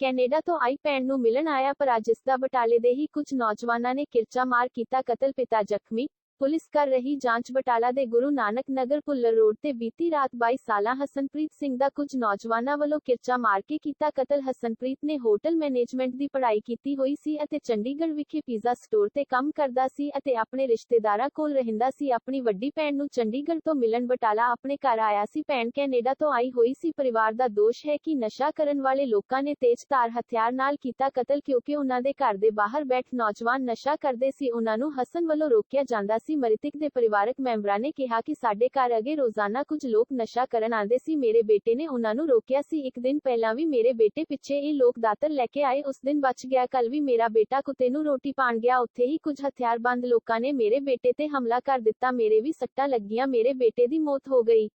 Canada ਤੋਂ ਆਈ ਭੈਣ ਨੂੰ ਮਿਲਣ ਆਇਆ ਪਰ ਅੱਜ ਇਸ ਦਾ ਬਟਾਲੇ ਦੇ ਹੀ ਕੁਝ ਨੌਜਵਾਨਾਂ ਨੇ ਕਿਰਚਾ ਮਾਰ ਕੀਤਾ ਕਤਲ ਪਿਤਾ ਜ਼ਖਮੀ। ਪੁਲਿਸ ਕਰ ਰਹੀ ਜਾਂਚ ਬਟਾਲਾ ਦੇ ਗੁਰੂ ਨਾਨਕ ਨਗਰ ਪੁੱਲਰ ਰੋਡ ਤੇ ਬੀਤੀ ਰਾਤ 22 ਸਾਲਾ ਹਸਨਪ੍ਰੀਤ ਸਿੰਘ ਦਾ ਕੁਝ ਨੌਜਵਾਨਾਂ ਵੱਲੋਂ ਕਿਰਚਾ ਮਾਰ ਕੇ ਕੀਤਾ ਕਤਲ। ਹਸਨਪ੍ਰੀਤ ਨੇ ਹੋਟਲ ਮੈਨੇਜਮੈਂਟ ਦੀ ਪੜ੍ਹਾਈ ਕੀਤੀ ਹੋਈ ਸੀ ਅਤੇ ਚੰਡੀਗੜ੍ਹ ਵਿਖੇ ਪੀਜ਼ਾ ਸਟੋਰ ਤੇ ਕੰਮ ਕਰਦਾ ਸੀ ਅਤੇ ਆਪਣੇ ਰਿਸ਼ਤੇਦਾਰਾਂ ਕੋਲ ਰਹਿੰਦਾ ਸੀ। ਆਪਣੀ ਵੱਡੀ ਭੈਣ ਨੂੰ ਚੰਡੀਗੜ੍ਹ ਤੋਂ ਮਿਲਣ ਬਟਾਲਾ ਆਪਣੇ ਘਰ ਆਇਆ ਸੀ। ਭੈਣ ਕੈਨੇਡਾ ਤੋਂ ਆਈ ਹੋਈ ਸੀ। ਪਰਿਵਾਰ ਦਾ ਦੋਸ਼ ਹੈ ਕਿ ਨਸ਼ਾ ਕਰਨ ਵਾਲੇ ਲੋਕਾਂ ਨੇ ਤੇਜ ਧਾਰ ਹਥਿਆਰ ਨਾਲ ਕੀਤਾ ਕਤਲ ਕਿਉਂਕਿ ਉਹਨਾਂ ਦੇ ਘਰ ਦੇ ਬਾਹਰ ਬੈਠ ਨੌਜਵਾਨ ਨਸ਼ਾ ਕਰਦੇ ਸੀ। ਉਹਨਾਂ ਨੂੰ ਹਸਨ ਵੱਲੋਂ ਰੋਕਿਆ ਜਾਂਦਾ ਸੀ। ਮ੍ਰਿਤਕ ਦੇ ਪਰਿਵਾਰਕ ਮੈਂਬਰਾਂ ਨੇ ਕਿਹਾ ਕਿ ਸਾਡੇ ਘਰ ਅਗੇ ਰੋਜ਼ਾਨਾ ਕੁਝ ਲੋਕ ਨਸ਼ਾ ਕਰਨ ਆਉਂਦੇ ਸੀ। ਮੇਰੇ ਬੇਟੇ ਨੇ ਉਹਨਾਂ ਨੂੰ ਰੋਕਿਆ ਸੀ। ਇੱਕ ਦਿਨ ਪਹਿਲਾਂ ਵੀ ਮੇਰੇ ਬੇਟੇ ਪਿੱਛੇ ਇਹ ਲੋਕ ਦਾਤਰ ਲੈ ਕੇ ਆਏ। ਉਸ ਦਿਨ ਬਚ ਗਿਆ। ਕੱਲ ਵੀ ਮੇਰਾ ਬੇਟਾ ਕੁੱਤੇ ਨੂੰ ਰੋਟੀ ਪਾਣ ਗਿਆ। ਉੱਥੇ ਹੀ ਕੁਝ ਹਥਿਆਰਬੰਦ ਲੋਕਾਂ ਨੇ ਮੇਰੇ ਬੇਟੇ ਤੇ ਹਮਲਾ ਕਰ ਦਿੱਤਾ। ਮੇਰੇ ਵੀ ਸੱਟਾਂ ਲੱਗੀਆਂ। ਮੇਰੇ ਬੇਟੇ ਦੀ ਮੌਤ ਹੋ ਗਈ।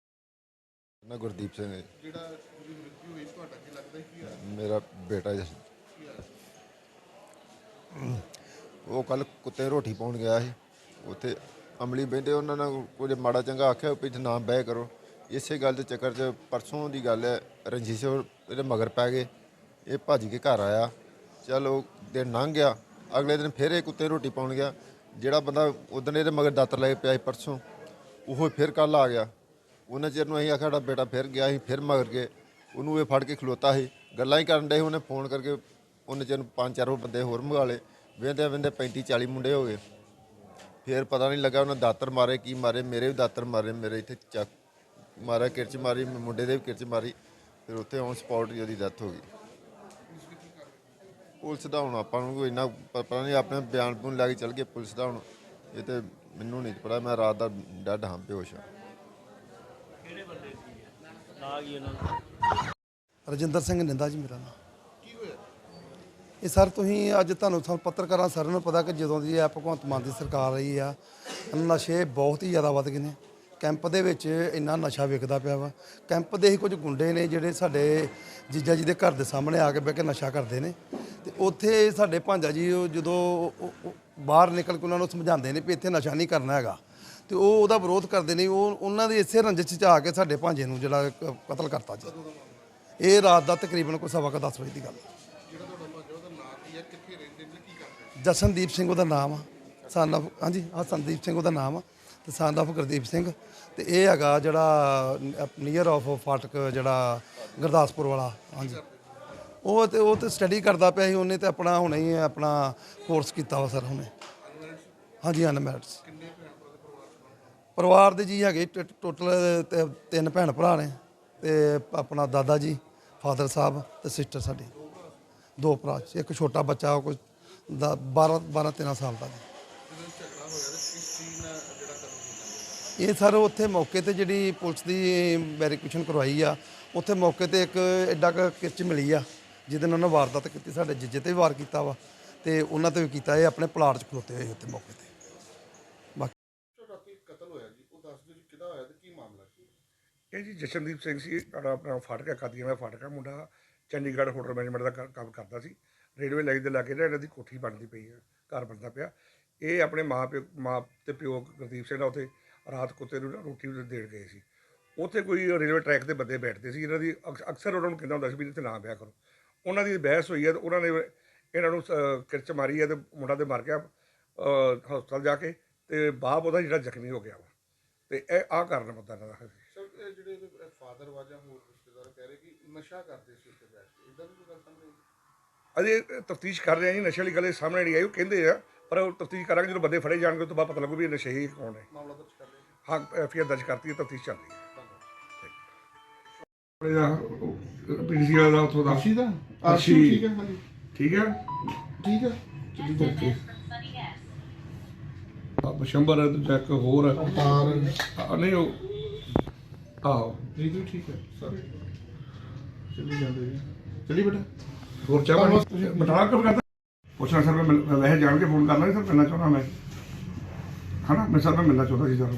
ਨਾ ਗੁਰਦੀਪ ਸਿੰਘ ਹੈ। ਜਿਹੜਾ ਉਹਦੀ ਮ੍ਰਿਤੂ ਹੋਈ ਤੁਹਾਡਾ ਕੀ ਲੱਗਦਾ ਕੀ ਮੇਰਾ ਬੇਟਾ ਉਹ ਕੱਲ ਕੁੱਤੇ ਰੋਟੀ ਪਾਉਣ ਗਿਆ ਸੀ। ਉੱਥੇ ਅਮਲੀ ਬਹਿੰਦੇ ਉਹਨਾਂ ਨਾਲ ਕੁਝ ਮਾੜਾ ਚੰਗਾ ਆਖਿਆ ਵੀ ਇੱਥੇ ਨਾ ਬਹਿ ਕਰੋ। ਇਸੇ ਗੱਲ ਦੇ ਚੱਕਰ 'ਚ ਪਰਸੋਂ ਦੀ ਗੱਲ ਹੈ ਰਣਜੀਤ ਸਿੰਘ ਇਹਦੇ ਮਗਰ ਪੈ ਗਏ। ਇਹ ਭੱਜ ਕੇ ਘਰ ਆਇਆ। ਚਲ ਦਿਨ ਲੰਘ ਗਿਆ। ਅਗਲੇ ਦਿਨ ਫਿਰ ਇਹ ਕੁੱਤੇ ਰੋਟੀ ਪਾਉਣ ਗਿਆ। ਜਿਹੜਾ ਬੰਦਾ ਉਦੋਂ ਇਹਦੇ ਮਗਰ ਦਾਤਰ ਲੈ ਕੇ ਪਿਆ ਸੀ ਪਰਸੋਂ। ਉਹ ਫਿਰ ਕੱਲ ਆ ਗਿਆ। ਉਹਨਾਂ ਚਿਰ ਨੂੰ ਅਸੀਂ ਆਖਿਆ ਸਾਡਾ ਬੇਟਾ ਫਿਰ ਗਿਆ ਸੀ ਫਿਰ ਮਗਰ ਗਏ। ਉਹਨੂੰ ਇਹ ਫੜ ਕੇ ਖਲੋਤਾ ਸੀ। ਗੱਲਾਂ ਹੀ ਕਰਨ ਡਏ ਸੀ, ਉਹਨੇ ਫੋਨ ਕਰਕੇ ਉਹਨੇ ਚਿਰ ਨੂੰ ਪੰਜ ਚਾਰ ਬੰਦੇ ਹੋਰ ਮੰਗਾ ਲਏ। ਵੇਂਦੇ ਵੇਂਦੇ 35 40 ਮੁੰਡੇ ਹੋ ਗਏ। ਫਿਰ ਪਤਾ ਨਹੀਂ ਲੱਗਾ ਉਹਨਾਂ ਦਾਤਰ ਮਾਰੇ ਕੀ ਮਾਰੇ ਮੇਰੇ ਵੀ ਦਾਤਰ ਮਾਰੇ ਮੇਰੇ ਇੱਥੇ ਚੱਕ ਮਾਰਿਆ ਕਿਰਚ ਮਾਰੀ ਮੁੰਡੇ ਦੇ ਵੀ ਕਿਰਚ ਮਾਰੀ ਫਿਰ ਉੱਥੇ ਔਨ ਸਪੌਟ ਹੀ ਉਹਦੀ ਡੈਥ ਹੋ ਗਈ। ਪੁਲਿਸ ਦਾ ਹੁਣ ਆਪਾਂ ਨੂੰ ਕੋਈ ਇੰਨਾ ਪਤਾ ਨਹੀਂ ਆਪਣੇ ਬਿਆਨ ਬੂਨ ਲੈ ਕੇ ਚੱਲ ਗਏ ਪੁਲਿਸ ਦਾ ਹੁਣ ਇਹ ਤੇ ਮੈਨੂੰ ਨਹੀਂ ਪਤਾ ਮੈਂ ਰਾਤ ਦਾ ਡੈਡ ਹਾਂ ਬੇਹੋਸ਼ ਹਾਂ। ਰਜਿੰਦਰ ਸਿੰਘ ਨਿੰਦਾ ਜੀ ਮੇਰਾ ਨਾਮ। ਕੀ ਇਹ ਸਰ ਤੁਸੀਂ ਅੱਜ ਤੁਹਾਨੂੰ ਤੁਹਾਨੂੰ ਪੱਤਰਕਾਰਾਂ ਸਾਰਿਆਂ ਨੂੰ ਪਤਾ ਕਿ ਜਦੋਂ ਦੀ ਇਹ ਭਗਵੰਤ ਮਾਨ ਦੀ ਸਰਕਾਰ ਰਹੀ ਆ ਨਸ਼ੇ ਬਹੁਤ ਹੀ ਜ਼ਿਆਦਾ ਵੱਧ ਗਏ ਨੇ। ਕੈਂਪ ਦੇ ਵਿੱਚ ਇੰਨਾ ਨਸ਼ਾ ਵਿਕਦਾ ਪਿਆ ਵਾ। ਕੈਂਪ ਦੇ ਹੀ ਕੁਝ ਗੁੰਡੇ ਨੇ ਜਿਹੜੇ ਸਾਡੇ ਜੀਜਾ ਜੀ ਦੇ ਘਰ ਦੇ ਸਾਹਮਣੇ ਆ ਕੇ ਬਹਿ ਕੇ ਨਸ਼ਾ ਕਰਦੇ ਨੇ। ਤੇ ਉੱਥੇ ਸਾਡੇ ਭਾਂਜਾ ਜੀ ਉਹ ਜਦੋਂ ਬਾਹਰ ਨਿਕਲ ਕੇ ਉਹਨਾਂ ਨੂੰ ਸਮਝਾਉਂਦੇ ਨੇ ਵੀ ਇੱਥੇ ਨਸ਼ਾ ਨਹੀਂ ਕਰਨਾ ਹੈਗਾ। ਤੇ ਉਹ ਉਹਦਾ ਵਿਰੋਧ ਕਰਦੇ ਨੇ, ਉਹ ਉਹਨਾਂ ਦੇ ਇਸੇ ਰੰਜਿਸ਼ 'ਚ ਆ ਕੇ ਸਾਡੇ ਭਾਂਜੇ ਨੂੰ ਜਿਹੜਾ ਕ- ਕਤਲ ਕਰਤਾ ਜੀ। ਇਹ ਰਾਤ ਦਾ ਤਕਰੀਬਨ ਕੋਈ ਸਵਾ ਕੁ ਦਸ ਵਜੇ ਦੀ ਗੱਲ। ਹੈ। ਜਿਹੜਾ ਤੁਹਾਡਾ ਭਾਜਾ ਉਹਦਾ ਨਾਂ ਕੀ ਹੈ ਕਿੱਥੇ ਰਹਿੰਦੇ ਨੇ ਕੀ ਕਰਦੇ ਜਸਨਦੀਪ ਸਿੰਘ ਉਹਦਾ ਨਾਮ ਆ। Son ਹਾਂਜੀ ਹਾਂ ਸੰਦੀਪ ਸਿੰਘ ਉਹਦਾ ਨਾਮ ਆ ਤੇ son of ਗੁਰਦੀਪ ਸਿੰਘ। ਤੇ ਇਹ ਹੈਗਾ ਜਿਹੜਾ ਨੀਅਰ ਆਫ ਫਾਟਕ ਜਿਹੜਾ ਗੁਰਦਾਸਪੁਰ ਵਾਲਾ। ਹਾਂਜੀ। ਉਹ ਤੇ ਉਹ ਤੇ ਸਟੱਡੀ ਕਰਦਾ ਪਿਆ ਸੀ, ਉਹਨੇ ਤੇ ਆਪਣਾ ਹੁਣੇ ਹੀ ਆਪਣਾ ਕੋਰਸ ਕੀਤਾ ਵਾ ਸਰ ਹੁਣੇ। ਹਾਂਜੀ ਅਨਮੈਰਿਡਸ ਪਰਿਵਾਰ ਦੇ ਜੀ ਹੈਗੇ ਟੋਟਲ ਤਿੰਨ ਭੈਣ ਭਰਾ ਨੇ ਤੇ ਆਪਣਾ ਦਾਦਾ ਜੀ, ਫਾਦਰ ਸਾਹਿਬ ਤੇ ਸਿਸਟਰ ਸਾਡੀ। ਦੋ ਭਰਾ, ਇੱਕ ਛੋਟਾ ਬੱਚਾ, ਉਹ ਕੋਈ 12 12 13 ਸਾਲ ਦਾ ਜੀ। ਇਹ ਸਰ ਉੱਥੇ ਮੌਕੇ ਤੇ ਜਿਹੜੀ ਪੁਲਿਸ ਦੀ ਵੈਰੀਫਿਕੇਸ਼ਨ ਕਰਵਾਈ ਆ, ਉੱਥੇ ਮੌਕੇ ਤੇ ਇੱਕ ਐਡਾ ਕਿਰਚ ਮਿਲੀ ਆ, ਜਿਹਦੇ ਨਾਲ ਉਹਨਾਂ ਵਾਰਦਾਤ ਕੀਤੀ, ਸਾਡੇ ਜੀਜੇ ਤੇ ਵੀ ਵਾਰ ਕੀਤਾ ਵਾ, ਤੇ ਉਹਨਾਂ ਤੇ ਵੀ ਕੀਤਾ, ਇਹ ਆਪਣੇ ਪਲਾਟ 'ਚ ਖਲੋਤੇ ਹੋਏ ਉੱਥੇ ਮੌਕੇ ਤੇ। ਜੀ ਇਹ ਜੀ ਜਸ਼ਨਦੀਪ ਸਿੰਘ ਸੀ ਸਾਡਾ ਆਪਣਾ ਫਾਟਕਾ ਕਾਦੀਆਂ ਦਾ ਫਾਟਕਾ ਮੁੰਡਾ, ਚੰਡੀਗੜ੍ਹ ਹੋਟਲ ਮੈਨੇਜਮੈਂਟ ਦਾ ਕੰਮ ਕਰਦਾ ਸੀ। ਰੇਲਵੇ ਲਾਈਨ ਦੇ ਲਾਗੇ ਜਿਹੜਾ ਇਹਨਾਂ ਦੀ ਕੋਠੀ ਬਣਦੀ ਪਈ ਹੈ ਘਰ ਬਣਦਾ ਪਿਆ। ਇਹ ਆਪਣੇ ਮਾਂ ਪਿਓ ਮਾਂ ਤੇ ਪਿਓ ਗੁਰਦੀਪ ਸਿੰਘ ਨਾਲ ਉੱਥੇ ਰਾਤ ਕੁੱਤੇ ਨੂੰ ਰੋਟੀ ਦੇਣ ਗਏ ਸੀ। ਉੱਥੇ ਕੋਈ ਰੇਲਵੇ ਟਰੈਕ ਤੇ ਬੰਦੇ ਬੈਠਦੇ ਸੀ ਇਹਨਾਂ ਦੀ ਅਕਸ- ਅਕਸਰ ਉਹਨਾਂ ਨੂੰ ਕਹਿੰਦਾ ਹੁੰਦਾ ਸੀ ਵੀ ਇੱਥੇ ਨਾ ਬਿਆ ਕਰੋ। ਉਹਨਾਂ ਦੀ ਬਹਿਸ ਹੋਈ ਹੈ ਤੇ ਉਹਨਾਂ ਨੇ ਇਹਨਾਂ ਨੂੰ ਅ, ਕਿਰਚ ਮਾਰੀ ਹੈ ਤੇ ਮੁੰਡਾ ਤੇ ਮਰ ਗਿਆ ਹਸਪਤਾਲ ਜਾ ਕੇ ਤੇ ਬਾਪ ਉਹਦਾ ਜਿਹੜਾ ਜ਼ਖਮੀ ਹੋ ਗਿਆ ਵਾ। ਤੇ ਇਹ ਆਹ ਕਾਰਨ ਬੰਦਾ ਇਹਨਾਂ ਦਾ ਜਿਹੜੇ ਫਾਦਰ ਵਾਜਾ ਹੋਰ ਰਿਸ਼ਤੇਦਾਰ ਕਹਿ ਰਹੇ ਕਿ ਨਸ਼ਾ ਕਰਦੇ ਸੀ ਉੱਥੇ ਬੈਠ ਕੇ ਇਦਾਂ ਦੀ ਕੋਈ ਗੱਲ ਸਾਹਮਣੇ ਅਜੇ ਤਫਤੀਸ਼ ਕਰ ਰਹੇ ਆ ਜੀ ਨਸ਼ੇ ਵਾਲੀ ਗੱਲ ਇਹ ਸਾਹਮਣੇ ਨਹੀਂ ਆਈ ਉਹ ਕਹਿੰਦੇ ਆ ਪਰ ਉਹ ਤਫਤੀਸ਼ ਕਰਾਂਗੇ ਜਦੋਂ ਬੰਦੇ ਫੜੇ ਜਾਣਗੇ ਉਸ ਤੋਂ ਬਾਅਦ ਪਤਾ ਲੱਗੂ ਵੀ ਇਹ ਨਸ਼ੇ ਕੌਣ ਹੈ। ਮਾਮਲਾ ਦਰਜ ਕਰ ਜੀ। ਹਾਂ ਐਫ ਦਰਜ ਕਰਤੀ ਹੈ ਤਫਤੀਸ਼ ਚੱਲ ਰਹੀ ਹੈ। ਧੰਨਵਾਦ ਪੀਡੀਸੀ ਵਾਲਾ ਉੱਥੋਂ ਦਾ। ਅਰਸ਼ੀ ਦਾ। ਅਰਸ਼ੀ ਠੀਕ ਹੈ ਹਾਂਜੀ। ਠੀਕ ਹੈ? ਠੀਕ ਹੈ। ਚੱਲੀ ਜਾਂਦੀ ਆ ਬਸ਼ੰਬਰ ਹੈ ਦੂਜਾ ਇੱਕ ਹੋਰ ਹੈ। ਤਾਰ ਆ, ਨਹੀਂ ਉਹ ਆਹੋ। ਤੂੰ ਠੀਕ ਹੈ ਸਰ। ਚੱਲੀ ਜਾਂਦੇ ਜੀ। ਚੱਲੀ ਬੇਟਾ। ਹੋਰ ਚਾਹ ਪਾਣੀ ਬਟਾਲਾ ਕਰ ਕਰਦਾ ਪੁੱਛਣਾ ਸਰ, ਮੈਂ ਮਿਲ- ਵੈਸੇ ਜਾਣ ਕੇ ਫੋਨ ਕਰਨਾ ਸੀ ਸਰ, ਮਿਲਣਾ ਚਾਹੁੰਦਾ ਮੈਂ। ਹਨਾ? ਮੈਂ ਸਰ, ਮੈਂ ਮਿਲਣਾ ਚਾਹੁੰਦਾ ਸੀ ਸਰ।